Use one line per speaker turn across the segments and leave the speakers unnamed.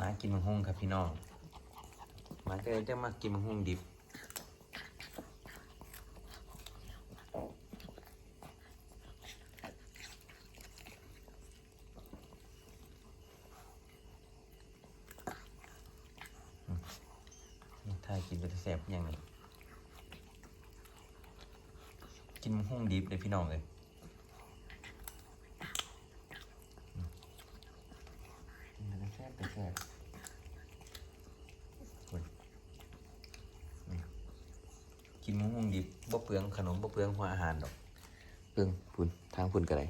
มากินมังหุงครับพี่น้อง มาเลยจะมากินมังหุงดิบถ้ากินไปแสบยังไงกินมังหุงดิบเลยพี่น้องเลยอืมกินไปแสบไปแสบคุณอืม กินมังหุงดิบบ่เปลืองขนมบ่เปลืองหัวอาหารดอก เปลืองพุ่นทางพุ่นก็ได้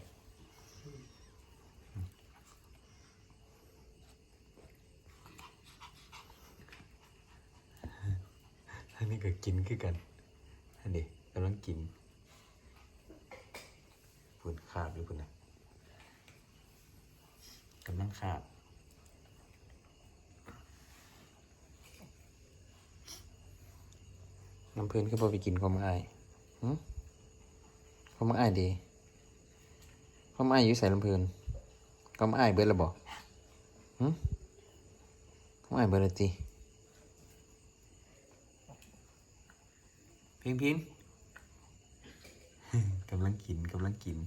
อันนี้ก็กินคือกัน อันนี้กำลังกินพุ่นขาบอยู่พุ่นนะกำลังขาบ น้ำเพื่อนคือพอไปกินความอายหึความอายดีความอายอยู่ใส่ลำเพลินความอายเบิดและบอกหึความอายเบิดและจีพิงพิงกำลังกินกำลังกิน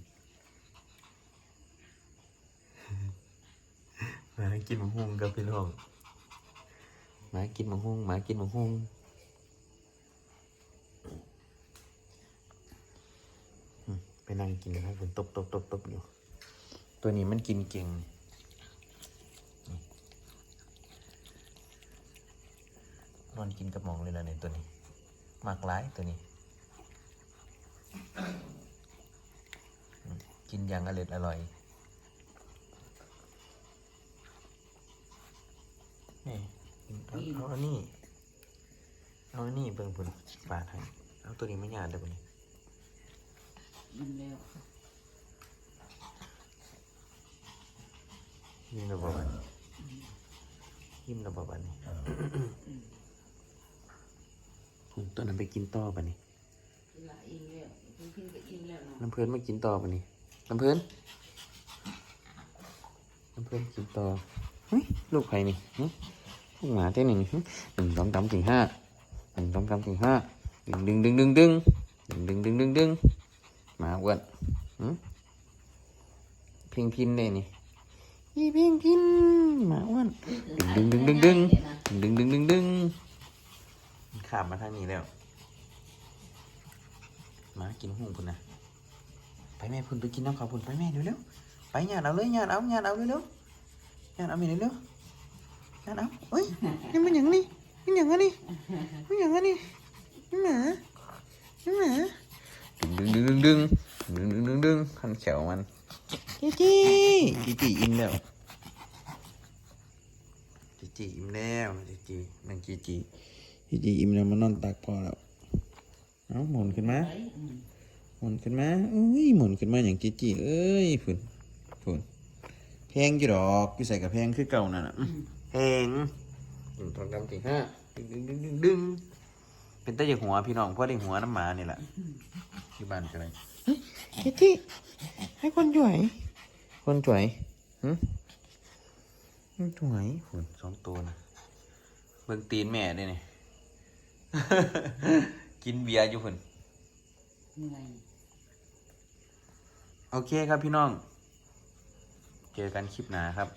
มากินมะฮุงกับพี่น้องมากินมะฮุงมากินมะฮุง ไป นั่งกินนะครับผมตบตบตบตบอยู่ ตัวนี้มันกินเก่งนอนกินกระหมองเลยนะเนี่ยตัวนี้มากร้ายตัวนี้ กินอย่างอร่อยอร่อยนี่เอาอันนี้เอาอันนี้เบิ่งพุ่นปาดให้เอาตัวนี้ไม่หยาดเด้อพุ่น
มันแล้ว
ยิ้มระบบอันนี้ยิ้มระบบอันนี้คุณตัวนั้นไปกินต่อปะนี่
ละอิ่มแล้วเพิ่งกินก็อิ่มแล้วเนาะ
น้ำเพลินมากินต่อปะนี่น้ำเพลินน้ำเพลินกินต่อเฮ้ยลูกใครนี่หึลูกหมาเท่านี้นี่หึหนึ่งสองสามสี่ห้าหนึ่งสองสามสี่ห้าดึงดึงดึงดึงดึงดึงดึงดึงดึงดึงห มาอ้วนหึพิงพินเลยนี่ยี่พิงพินหมาอ้วนดึงดึงดึงดึงดึงดึงดึงดึงขาบมาทางนี้แล้วมากินหุ่งพุ่นนะไปแม่พุ่นไปกินน้ำขาวพุ่นไปแม่เร็วเร็วๆไปญาติเอาเลยญาติเอาญาติเอาเร็วเร็วๆญาติเอามีเร็วเร็วๆญาติเอาเฮ้ยนี่มันอย่างนี้มันอย่างนี้มันอย่างนี้นี่หมานี่หมา ดึงดึงดึงดึงดึงขันแขวมันจีจีจีจีอิ่มแล้วจีจีอิ่มแล้วจีจีมันจีจีจีจีอิ่มแล้วมันนอนตักพอแล้วเอ้าหมุนขึ้นมาหมุนขึ้นมาอุ้ยหมุนขึ้นมาอย่างจีจีเอ้ยฝุ่นฝุ่นเพงจีดอกกี่ใส่กับแพลงคือเก่านั่นแหะแพงหยู่ตรงดำตีห้าดึงดึงดึงดึงเป็นตะยหัวพี่น้องพ่อได้หัวน้ำหมานี่แหละ ที่บ้านกันเลยจีจีให้คนจ่วย คนจ่วยหืมมันสวยหุ่นสองตัวนะเบิ่งตีนแม่ได้นี่กินเบียร์อยู่หุ่น
เหนื่อย
โอเคครับพี่น้อง เจอกันคลิปหน้าครับ